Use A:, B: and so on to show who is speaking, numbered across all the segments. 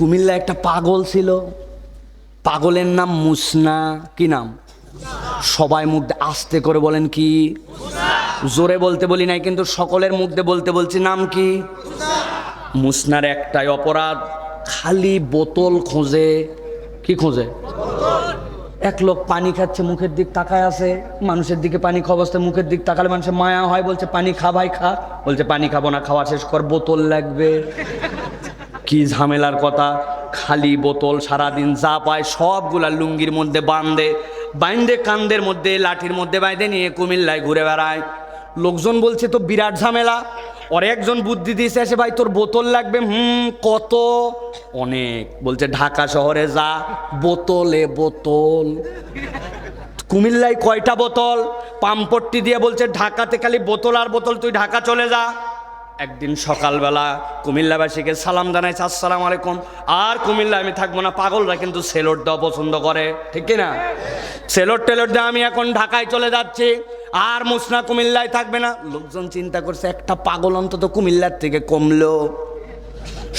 A: কুমিল্লা একটা পাগল ছিল। পাগলের নাম মুসনা। কি নাম? সবাই মুখ আস্তে করে বলেন কি? জোরে বলতে বলি নাই, কিন্তু সকলের মুখ বলতে বলছি, নাম কি? মুসনার একটাই অপরাধ, খালি বোতল খোঁজে। কি খোঁজে? এক লোক পানি খাচ্ছে, মুখের দিক তাকায় আছে। মানুষের দিকে পানি খাওয়া মুখের দিক তাকালে মানুষের মায়া হয়, বলছে, পানি খা ভাই, খা। বলছে, পানি খাব না, খাওয়া শেষ কর, বোতল লাগবে। কি ঝামেলার কথা? খালি বোতল সারাদিন যা পায় সবগুলা লুঙ্গির মধ্যে বাঁধে বাইন্দে কান্দের মধ্যে, লাঠির মধ্যে বাইন্দে নিয়ে কুমিল্লায় ঘুরে বেড়ায়। লোকজন বলছে তো বিরাট ঝামেলা। ওর একজন বুদ্ধি দিয়েছে আসে ভাই, তোর বোতল লাগবে? হুম, কত? অনেক। বলছে, ঢাকা শহরে যা, বোতলে বোতল। কুমিল্লায় কয়টা বোতল? পাম্পট্টি দিয়ে বলছে, ঢাকাতে খালি বোতল আর বোতল, তুই ঢাকা চলে যা। একদিন সকালবেলা কুমিল্লাবাসীকে সালাম জানাইছে আসসালাম আলাইকুম। আর কুমিল্লা আমি থাকব না, পাগলরা কিন্তু সেলোট দেওয়া পছন্দ করে, ঠিক কি না সেলোট টেলোট দিয়ে আমি এখন ঢাকায় চলে যাচ্ছি, আর মুসনা কুমিল্লায় থাকবে না। লোকজন চিন্তা করছে, একটা পাগল অন্তত কুমিল্লার থেকে কমলো।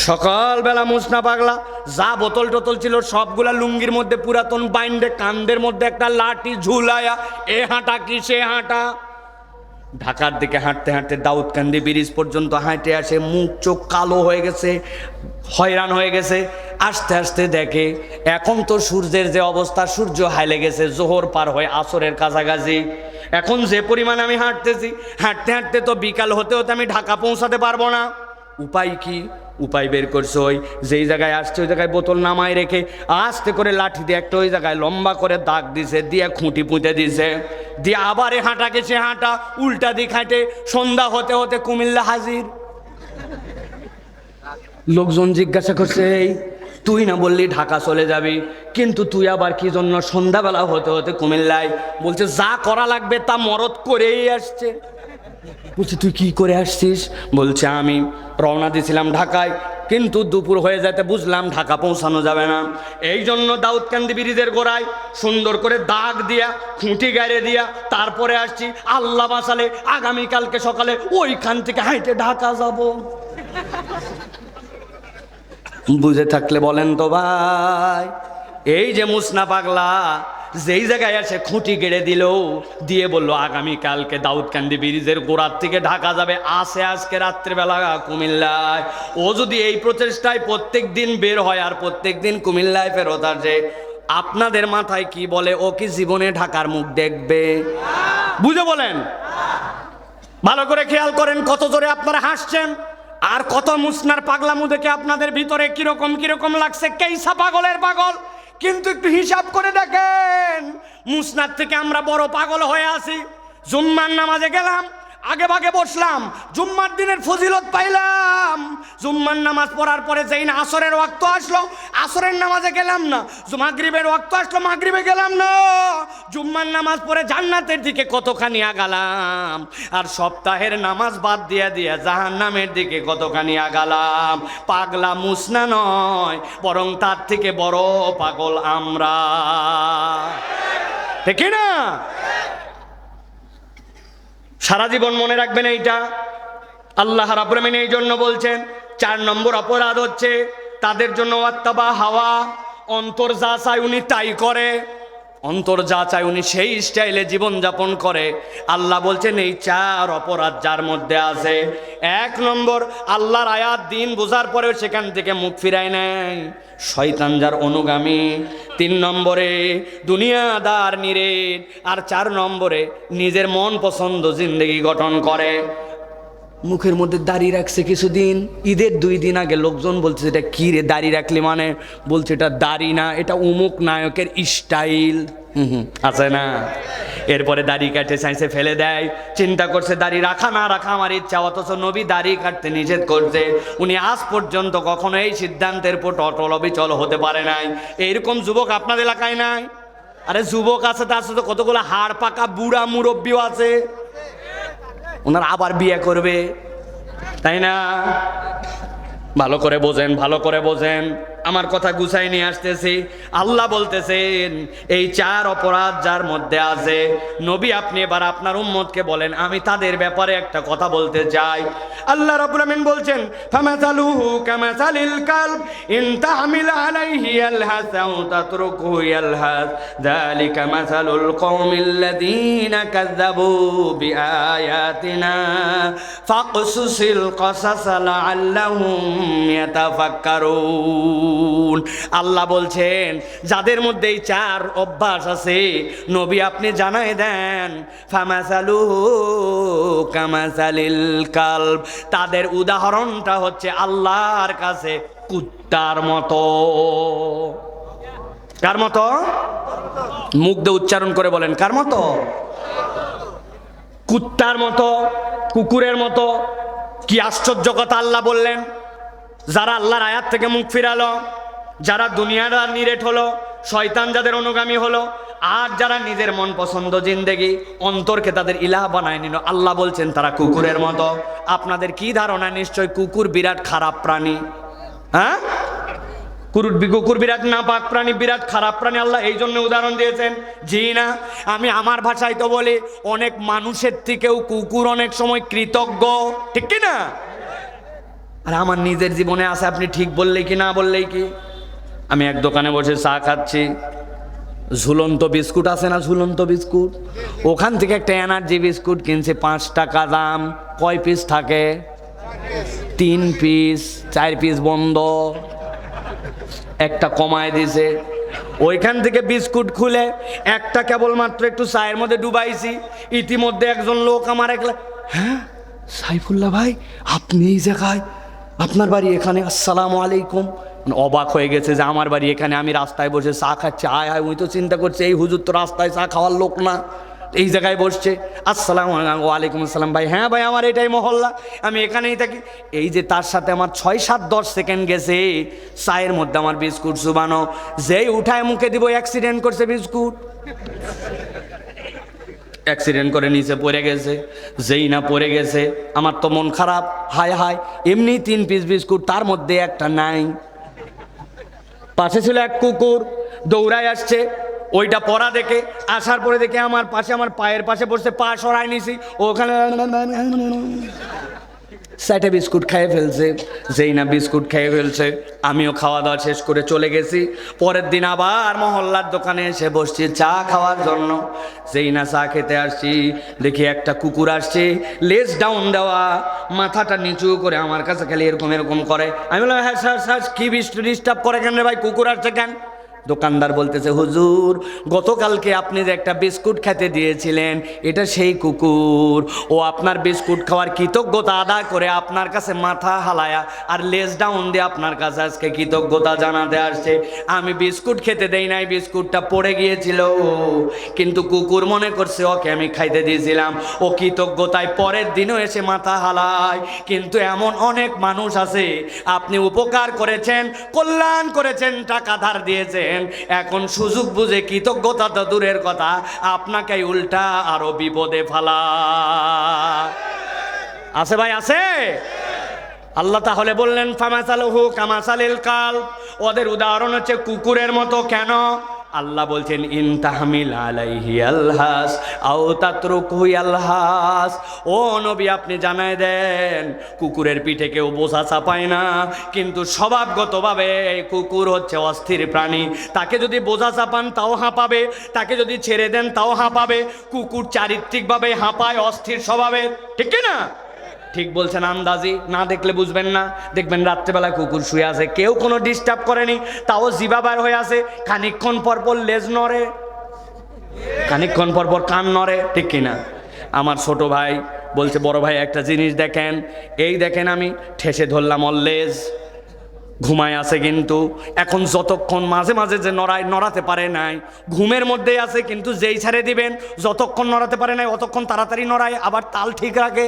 A: সকালবেলা মুসনা পাগলা, যা বোতল টোতল ছিল সবগুলা লুঙ্গির মধ্যে পুরাতন বাইন্ডে কান্দের মধ্যে একটা লাঠি ঝুলায়া, এ হাঁটা কি সে হাঁটা? ঢাকার দিকে হাঁটতে হাঁটতে দাউদকান্দি ব্রিজ পর্যন্ত হাঁটে আসে, মুখ চোখ কালো হয়ে গেছে, হয়রান হয়ে গেছে, আস্তে আস্তে দেখে, এখন তো সূর্যের যে অবস্থা, সূর্য হাইলে গেছে, জোহর পার হয়ে আসরের কাছাকাছি। এখন যে পরিমাণ আমি হাঁটতেছি, হাঁটতে হাঁটতে তো বিকাল হতে হতে আমি ঢাকা পৌঁছাতে পারব না। উপায় কি? উপায় বের করছে ওই যেই জায়গায় আসছে, ওই জায়গায় বোতল নামায় রেখে আস্তে করে লাঠি দিয়ে একটা ওই জায়গায় লম্বা করে দাগ দিছে, দিয়ে খুঁটি পুঁতে দিছে। দিয়ে আবার হাঁটা গেছে, হাঁটা, উল্টা দিক হাঁটে সন্ধ্যা হতে হতে কুমিল্লা হাজির। লোকজন জিজ্ঞাসা করছে, এই, তুই না বললি ঢাকা চলে যাবি, কিন্তু তুই আবার কি জন্য সন্ধ্যাবেলা হতে হতে কুমিল্লায়? বলছে, যা করা লাগবে তা মরদ করেই আসছে। বলছে, তুই কি করে আসছিস? বলছে, আমি রওনা দিয়েছিলাম ঢাকায়, কিন্তু দুপুর হয়ে যেতে বুঝলাম ঢাকা পৌঁছানো যাবে না। এই জন্য দাউদকান্দি ব্রিজের গোড়ায় সুন্দর করে দাগ দিয়া, খুঁটি গাড়ে দিয়া তারপরে আসছি আল্লাহ বাসালে, আগামীকালকে সকালে ওইখান থেকে হাইটে ঢাকা যাব। বুঝে থাকলে বলেন তো ভাই, এই যে মুসনা পাগলা যেই জায়গায় আসে খুঁটি গেড়ে দিল, দিয়ে বলল, আগামীকালকে দাউদকান্দি ব্রিজের গোড়ার থেকে ঢাকা যাবে। আসে আজকে রাত্রেবেলা কুমিল্লায়। ও যদি এই প্রচেষ্টায় প্রত্যেক দিন বের হয় আর প্রত্যেক দিন কুমিল্লায় ফেরত আসে, আপনাদের মাথায় কি বলে? ও কি জীবনে ঢাকার মুখ দেখবে? বুঝে বলেন? ভালো করে খেয়াল করেন কত জোরে আপনারা হাসছেন, আর কত মুসনার পাগলামু দেখে আপনাদের ভিতরে কীরকম কীরকম লাগছে। কেইসা পাগলের পাগল? কিন্তু একটু হিসাব করে দেখেন। মুসনার থেকে আমরা বড় পাগল হয়ে আছি। জুম্মার নামাজে গেলাম। আগে ভাগে বসলাম, জুম্মার দিনের ফজিলত পাইলাম। জুম্মার নামাজ পড়ার পরে যেই না আসরের ওয়াক্ত আসলো, আসরের নামাজে গেলাম না মাগরিবের ওয়াক্ত আসলো, মাগরিবে গেলাম না। জুম্মার নামাজ পড়ে জান্নাতের দিকে কতখানি আগালাম, আর সপ্তাহের নামাজ বাদ দিয়া দিয়া জাহান নামের দিকে কতখানি আগালাম। পাগলা মুসনা নয়, বরং তার থেকে বড় পাগল আমরা। ঠিক না? সারা জীবন মনে রাখবেন এইটা। আল্লাহ রাবরমিন এই জন্য বলছেন, চার নম্বর অপরাধ হচ্ছে তাদের জন্য আত্মাবা হাওয়া, অন্তর যা চায় উনি তাই করে। অন্তর যা চায় উনি সেই স্টাইলে জীবনযাপন করে। আল্লাহ বলছেন, এই চার অপরাধ যার মধ্যে আছে, এক নম্বর, আল্লাহর আয়াত দিন বোঝার পরেও সেখান থেকে মুখ ফিরায় নেয়। শয়তান যার অনুগামী। তিন নম্বরে, দুনিয়াদার নিরেট। আর চার নম্বরে, নিজের মন পছন্দ জিন্দগি গঠন করে। মুখের মধ্যে দাড়ি রাখছে কিছুদিন। ঈদের দুই দিন আগে লোকজন বলছে, এটা কি রে দাড়ি রাখলে মানে? বলছে, এটা দাড়ি না, এটা উমুক নায়কের স্টাইল। আছে না? এরপরে দাড়ি কাটে চাইছে ফেলে দেয়। চিন্তা করছে, দাড়ি রাখা না রাখা আমার ইচ্ছা, অথচ নবী দাড়ি কাটতে নিষেধ করছে। উনি আজ পর্যন্ত কখনো এই সিদ্ধান্তের উপর অটল অবিচল হতে পারে নাই। এইরকম যুবক আপনাদের এলাকায় নাই? আরে, যুবক আছে, তার সাথে কতগুলো হাড় পাকা বুড়া মুরব্বীও আছে। ওনার আবার বিয়ে করবে। তাই না? ভালো করে বোঝেন ভালো করে বোঝেন। আমার কথা গুছাই নিয়ে আসতেছি। আল্লাহ বলতেছেন, এই চার অপরাধ যার মধ্যে আছে, নবী আপনি এবার আপনার উম্মতকে বলেন, আমি তাদের ব্যাপারে একটা কথা বলতে চাই। আল্লাহ রাব্বুল আমিন বলছেন, ফামাসালুহু কামাসালিল কালব, ইন তাহমিল আলাইহি ইয়ালহাস আও তাতরুকুহু ইয়ালহাস, যালিকা মাসালুল কওমিল্লাযীনা কাযযাবু বিআয়াতিনা, ফাকসুসিল কসাস লাআল্লাহুম ইয়াতাফাক্কারুন। আল্লাহ বলছেন, যাদের মধ্যে এই চার অভ্যাস আছে, নবী আপনি জানাই দেন ফামাসালুহু কামাসালিল কালব। তাদের উদাহরণটা হচ্ছে আল্লাহর কাছে কুত্তার মতো। কার মতো? মুখ দিয়ে উচ্চারণ করে বলেন, কার মতো? কুত্তার মতো, কুকুরের মতো। কি আশ্চর্য কথা আল্লাহ বললেন? যারা আল্লাহর আয়াত থেকে মুখ ফিরালো, যারা দুনিয়ার নিরেট হলো, শয়তান যাদের অনুগামী হলো, আর যারা নিজের মন পছন্দ জিন্দেগি, অন্তরকে তাদের ইলাহ বানায় নিল। আল্লাহ বলছেন, তারা কুকুরের মতো। আপনাদের কি ধারণা? নিশ্চয় কুকুর বিরাট খারাপ প্রাণী। হ্যাঁ? কুকুর বিরাট না পাক প্রাণী, বিরাট খারাপ প্রাণী। আল্লাহ এই জন্য উদাহরণ দিয়েছেন, জি না, আমি আমার ভাষায় তো বলি, অনেক মানুষের থেকেও কুকুর অনেক সময় কৃতজ্ঞ, ঠিক কি না? আর আমার নিজের জীবনে আছে, আপনি ঠিক বললেই কি, না বললেই কি? আমি এক দোকানে বসে চা খাচ্ছি। ঝুলন্ত বিস্কুট আছে না ঝুলন্ত বিস্কুট? ওখান থেকে একটা এনার্জি বিস্কুট কিনছে, পাঁচ টাকা দাম। কয় পিস থাকে? তিন পিস চার পিস বন্ধ। একটা কমায় দিছে। ওইখান থেকে বিস্কুট খুলে একটা কেবলমাত্র একটু চায়ের মধ্যে ডুবাইছি। ইতিমধ্যে একজন লোক আমার একলা হ্যাঁ? সাইফুল্লাহ ভাই, আপনি এই জায়গায় আপনার বাড়ি এখানে, আসসালামু আলাইকুম। মানে অবাক হয়ে গেছে যে আমার বাড়ি এখানে, আমি রাস্তায় বসে চা খাচ্ছি। আয় আয় উনি তো চিন্তা করছে, এই হুজুর তো রাস্তায় চা খাওয়ার লোক না। এই জায়গায় বসছে। আসসালাম ওয়ালাইকুম আসসালাম। ভাই হ্যাঁ ভাই, আমার এটাই মহল্লা। আমি এখানেই থাকি। এই যে তার সাথে আমার ছয় সাত দশ সেকেন্ড গেছে, চায়ের মধ্যে আমার বিস্কুট চুবানো যেই উঠায় মুখে দিব অ্যাক্সিডেন্ট করছে বিস্কুট। অ্যাক্সিডেন্ট করে নিচে পড়ে গেছে যেই না পড়ে গেছে, আমার তো মন খারাপ, হায় হায়, এমনি তিন পিস বিস্কুট তার মধ্যে একটা নাই। পাশে ছিল এক কুকুর, দৌড়ায় আসছে, ওইটা পড়া দেখে, আসার পরে দেখে আমার পাশে, আমার পায়ের পাশে বসে পা সরায় নিছি, ওখানে সাইটে বিস্কুট খেয়ে ফেলছে। যেই না বিস্কুট খেয়ে ফেলছে। আমিও খাওয়া দাওয়া শেষ করে চলে গেছি। পরের দিন আবার মহল্লার দোকানে এসে বসছি চা খাওয়ার জন্য। যেই না চা খেতে আসছি। দেখি একটা কুকুর আসছে। লেজ ডাউন দেওয়া। মাথাটা নিচু করে আমার কাছে খালি এরকম এরকম করে। আমি বললাম হ্যাঁ স্যার স্যার, কী কি ডিস্টার্ব করে কেন রে ভাই? কুকুর আসছে কেন? দোকানদার বলতেছে, হুজুর, গতকালকে আপনি যে একটা বিস্কুট খেতে দিয়েছিলেন, এটা সেই কুকুর। ও আপনার বিস্কুট খাওয়ার কৃতজ্ঞতা আদায় করে আপনার কাছে মাথা হালায়া আর লেজ ডাউন দিয়ে আপনার কাছে আজকে কৃতজ্ঞতা জানাতে আসছে। আমি বিস্কুট খেতে দেই নাই, বিস্কুটটা পড়ে গিয়েছিল। কিন্তু কুকুর মনে করছে, ওকে আমি খাইতে দিয়েছিলাম। ও কৃতজ্ঞতায় পরের দিনও এসে মাথা হালায়। কিন্তু এমন অনেক মানুষ আছে, আপনি উপকার করেছেন, কল্যাণ করেছেন, টাকা ধার দিয়েছেন। এখন সুযোগ বুঝে কৃতজ্ঞতা তো দূরের কথা আপনাকে উল্টা আরও বিপদে ফালা। আছে ভাই, আছে? আল্লাহ তাহলে বললেন, ফামাসালহু কামাসালিল কাল ওদের উদাহরণ হচ্ছে কুকুরের মতো কেন? আল্লাহ বলছেন, ইন তাহমিল আলাইহি আলহাস, আও তাতরুকহু আলহাস। ও নবী, আপনি জানায় দেন, কুকুরের পিঠে কেউ বোঝা চাপায় না, কিন্তু স্বভাবগতভাবে কুকুর হচ্ছে অস্থির প্রাণী। তাকে যদি বোঝা চাপান তাও হাঁপাবে। তাকে যদি ছেড়ে দেন, তাও হাঁপাবে। কুকুর চারিত্রিকভাবে হাঁপায়, অস্থির স্বভাবের ঠিক না? ঠিক বলছেন আন্দাজি, না দেখলে বুঝবেন না। দেখবেন রাত্রেবেলা কুকুর শুয়ে আছে, কেউ কোনো ডিস্টার্ব করেনি, তাও জিবা বার হয়ে আছে, খানিকক্ষণ পর পর লেজ নড়ে। খানিকক্ষণ পর পর কান নড়ে, ঠিক কিনা? আমার ছোট ভাই বলছে, বড় ভাই, একটা জিনিস দেখেন, এই দেখেন আমি, ঠেসে ধরলাম ওর লেজ। ঘুমায় আছে কিন্তু, এখন যতক্ষণ মাঝে মাঝে যে নড়ায়, নড়াতে পারে নাই। ঘুমের মধ্যেই আছে কিন্তু যেই ছেড়ে দিবেন, যতক্ষণ নড়াতে পারে নাই, অতক্ষণ তাড়াতাড়ি নড়ায়, আবার তাল ঠিক রাখে।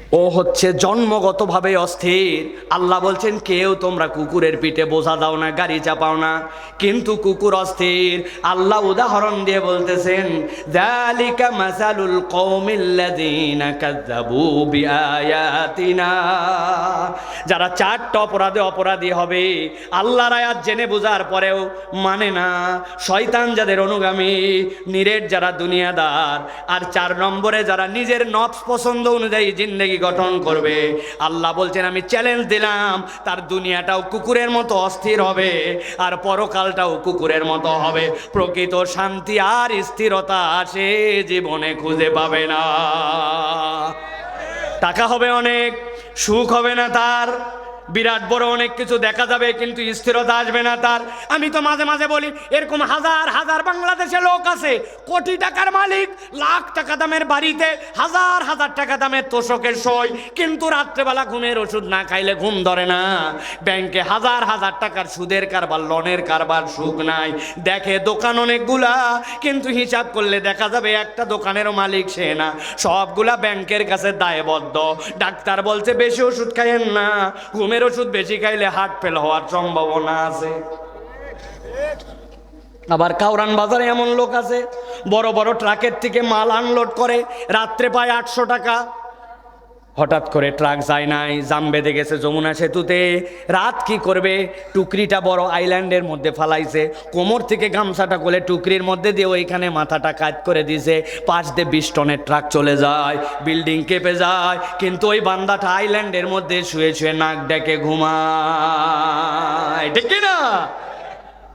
A: ও হচ্ছে জন্মগতভাবে অস্থির। আল্লাহ বলছেন, কেউ তোমরা কুকুরের পিঠে বোঝা দাও না, গাড়ি চাপাও না। কিন্তু কুকুর অস্থির। আল্লাহ উদাহরণ দিয়ে বলতেছেন যারা চারটা অপরাধে অপরাধী হবে, আল্লাহর আয়াত জেনে বোঝার পরেও মানে না। শয়তান যাদের অনুগামী, নিরেট যারা দুনিয়াদার। আর চার নম্বরে যারা নিজের নফস পছন্দ অনুযায়ী জিন্দগি গঠন করবে। আল্লাহ বলছেন, আমি চ্যালেঞ্জ দিলাম, তার দুনিয়াটাও কুকুরের মতো অস্থির হবে আর পরকালটাও কুকুরের মতো হবে। প্রকৃত শান্তি আর স্থিরতা সে জীবনে খুঁজে পাবে না। টাকা হবে অনেক, সুখ হবে না তার। বিরাট বড় অনেক কিছু দেখা যাবে, কিন্তু স্থিরতা আসবে না তার। আমি তো মাঝে মাঝে বলি, এরকম হাজার হাজার বাংলাদেশে লোক আছে, কোটি টাকার মালিক, লাখ টাকা দামের বাড়িতে, হাজার হাজার টাকা দামের তোষকের সই, কিন্তু রাত্রেবেলা ঘুমের ওষুধ না খাইলে ঘুম ধরে না। ব্যাংকে হাজার হাজার টাকার সুদের কারবার, লোনের কারবার সুখ নাই। দেখে দোকান অনেকগুলা, কিন্তু হিসাব করলে দেখা যাবে একটা দোকানেরও মালিক সে না। সবগুলা ব্যাংকের কাছে দায়বদ্ধ। ডাক্তার বলছে, বেশি ওষুধ খাইয়েন না। ঘুমের ওষুধ বেশি খাইলে হার্ট ফেল হওয়ার সম্ভাবনা আছে। আবার কাউরান বাজারে এমন লোক আছে, বড় বড় ট্রাকের থেকে মাল আনলোড করে, রাত্রে পায় আটশো টাকা। হঠাৎ করে ট্রাক যায় নাই, জাম বেঁধে গেছে যমুনা সেতুতে। রাত কি করবে? টুকরিটা বড় আইল্যান্ডের মধ্যে ফালাইছে। কোমর থেকে গামছাটা কোলে টুকরির মধ্যে দিয়ে ওইখানে মাথাটা কাজ করে দিছে। পাঁচ দিয়ে বিশ টনের ট্রাক চলে যায়, বিল্ডিং কেঁপে যায়, কিন্তু ওই বান্দাটা আইল্যান্ডের মধ্যে শুয়ে শুয়ে নাক ডেকে ঘুমায়। ঠিক না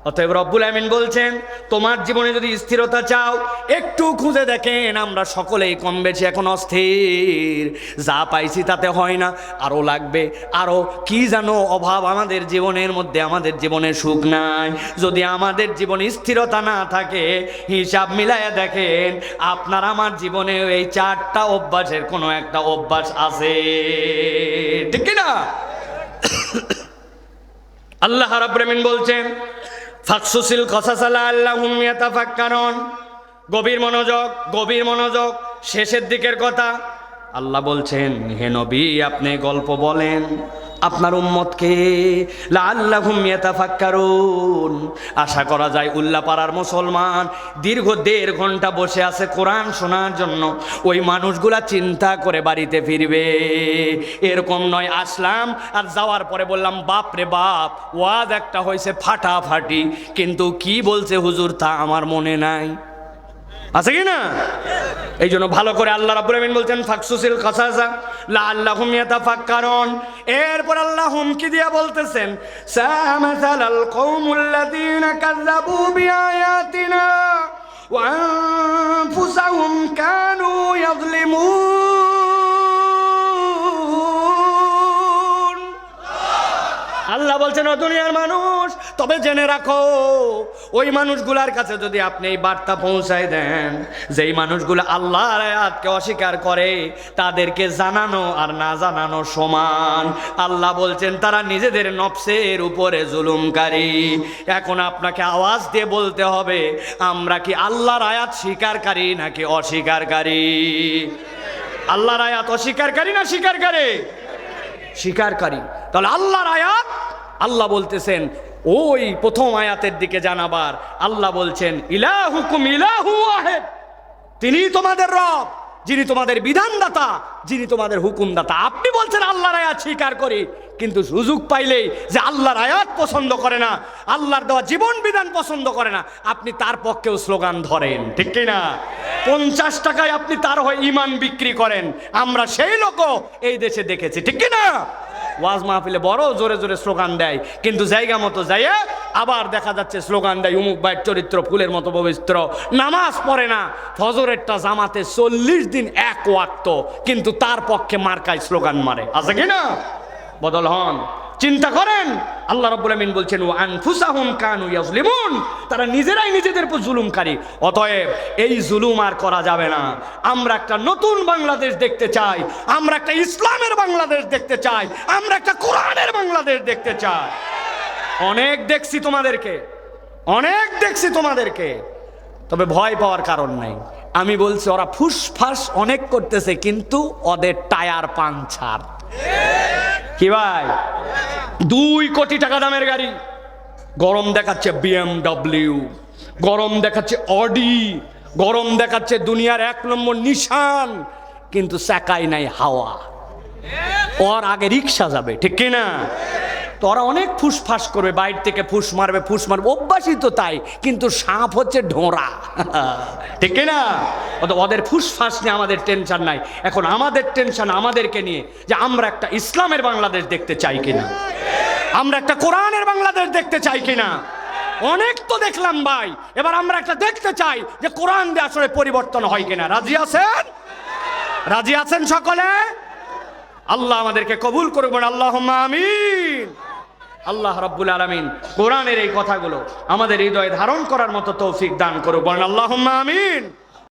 A: অতএব রব্বুল আমিন বলছেন, তোমার জীবনে যদি স্থিরতা চাও, একটু খুঁজে দেখেন, আমরা সকলেই কম বেশি এখন অস্থির। যা পাইছি তাতে হয় না আরও লাগবে আরও কি জানো অভাব আমাদের জীবনের মধ্যে, আমাদের জীবনে সুখ নাই। যদি আমাদের জীবনে স্থিরতা না থাকে, হিসাব মিলাইয়া দেখেন, আপনার আমার জীবনে এই চারটা অভ্যাসের কোনো একটা অভ্যাস আছে। ঠিক না আল্লাহ রাব্রামিন বলছেন ফাকসুসিল কসাসালা আল্লাহুম ইয়াতাফাক্কারুন। গভীর মনোযোগ গভীর মনোযোগ, শেষের দিকের কথা। আল্লাহ বলছেন, হে নবী, আপনি গল্প বলেন। আপনার উম্মতকে লাল্লাহুম ইয়াতাফাক্কারুন। আশা করা যায় উল্লাপাড়ার মুসলমান দীর্ঘ দেড় ঘণ্টা বসে আছে কোরআন শোনার জন্য। ওই মানুষগুলা চিন্তা করে বাড়িতে ফিরবে। এরকম নয়, আসলাম আর যাওয়ার পরে বললাম, বাপ রে বাপ, ওয়াজ একটা হয়েছে ফাটাফাটি। কিন্তু কি বলছে হুজুর তা আমার মনে নাই। আছে কি না? এই জন্য ভালো করে আল্লাহ রাব্বুল আমিন বলছেন, ফাকসুসিল কাসাসা লা আল্লাহুম ইয়াতাফাক্কারুন। এরপর আল্লাহ হুমকি দিয়া বলতেছেন, সামাসালাল কওমুল্লাযীনা কাযযাবু বিআয়াতিনা ওয়া আনফুসাহুম কানু ইয়াযলিমুন। আল্লাহ বলছেন, ও দুনিয়ার মানুষ তবে জেনে রাখো, ওই মানুষগুলার কাছে যদি আপনি এই বার্তা পৌঁছায় দেন, যেই মানুষগুলো আল্লাহর আয়াতকে অস্বীকার করে, তাদেরকে জানানো আর না জানানো সমান। আল্লাহ বলছেন, তারা নিজেদের নফসের উপরে জুলুমকারী। এখন আপনাকে আওয়াজ দিয়ে বলতে হবে, আমরা কি আল্লাহর আয়াত স্বীকারকারী নাকি অস্বীকারকারী? আল্লাহর আয়াত অস্বীকারকারী না স্বীকারকারী? স্বীকারকারী। তাহলে আল্লাহর আয়াত, আল্লাহ বলতেছেন ওই প্রথম আয়াতের দিকে জানাবার আল্লাহ বলছেন, ইলাহুকুম ইলাহু ওয়াহিদ। তিনি তোমাদের রব, যিনি তোমাদের বিধানদাতা, যিনি তোমাদের হুকুমদাতা। আপনি বলছেন, আল্লাহর আয়াত স্বীকার করি। কিন্তু সুযোগ পাইলেই যে আল্লাহর আয়াত পছন্দ করে না, আল্লাহর দেওয়া জীবন বিধান পছন্দ করে না, আপনি তার পক্ষেও স্লোগান ধরেন। ঠিক কি না পঞ্চাশ টাকায় আপনি তার হয়ে ইমান বিক্রি করেন। আমরা সেই লোকও এই দেশে দেখেছি। ঠিক কি না ওয়াজ মাহফিলে বড় জোরে জোরে স্লোগান দেয়। কিন্তু জায়গা মতো যাইয়ে আবার দেখা যাচ্ছে স্লোগান দেয়, উমুক বাইর চরিত্র, ফুলের মতো পবিত্র, নামাজ পড়ে না। ফজরেরটা জামাতে চল্লিশ দিন এক ওয়াক্ত, কিন্তু তার পক্ষে মার্কায় স্লোগান মারে। আছে কি না বদল হন। চিন্তা করেন। আল্লাহ রাব্বুল আমিন বলছেন ও আনফুসাহুম কানু ইয়াজলিমুন তারা নিজেরাই নিজেদের উপর জুলুমকারী। অতএব এই জুলুম আর করা যাবে না। আমরা একটা নতুন বাংলাদেশ দেখতে চাই। আমরা একটা ইসলামের বাংলাদেশ দেখতে চাই। আমরা একটা কোরআনের বাংলাদেশ দেখতে চাই। অনেক দেখছি তোমাদেরকে। অনেক দেখছি তোমাদেরকে। তবে ভয় পাওয়ার কারণ নাই। আমি বলছি, ওরা ফুসফাস অনেক করতেছে, কিন্তু ওদের টায়ার পাংচার। কি ভাই? দুই কোটি টাকা দামের গাড়ি। গরম দেখাচ্ছে বিএমডব্লিউ গরম দেখাচ্ছে অডি গরম দেখাচ্ছে দুনিয়ার এক নম্বর নিশান কিন্তু চাকাই নাই হাওয়া। ওর আগে রিক্সা যাবে, ঠিক কিনা? তো ওরা অনেক ফুসফাস করবে, বাইর থেকে ফুস মারবে ফুস মারবে। অভ্যাসই তো তাই, কিন্তু সাপ হচ্ছে ঢোঁড়া। ঠিক না ওদের ফুসফাস নিয়ে আমাদের টেনশন নাই। এখন আমাদের টেনশন আমাদেরকে নিয়ে যে আমরা একটা ইসলামের বাংলাদেশ দেখতে চাই কিনা? আমরা একটা কোরআনের বাংলাদেশ দেখতে চাই কিনা? অনেক তো দেখলাম ভাই। এবার আমরা একটা দেখতে চাই যে কোরআন দিয়ে আসলে পরিবর্তন হয় কিনা। রাজি আছেন? রাজি আছেন সকলে? আল্লাহ আমাদেরকে কবুল করবেন আল্লাহ আমিন। আল্লাহ রব্বুল আলমিন কোরআনের এই কথাগুলো আমাদের হৃদয়ে ধারণ করার মতো তৌফিক দান করুক বলেন আল্লাহ আমিন।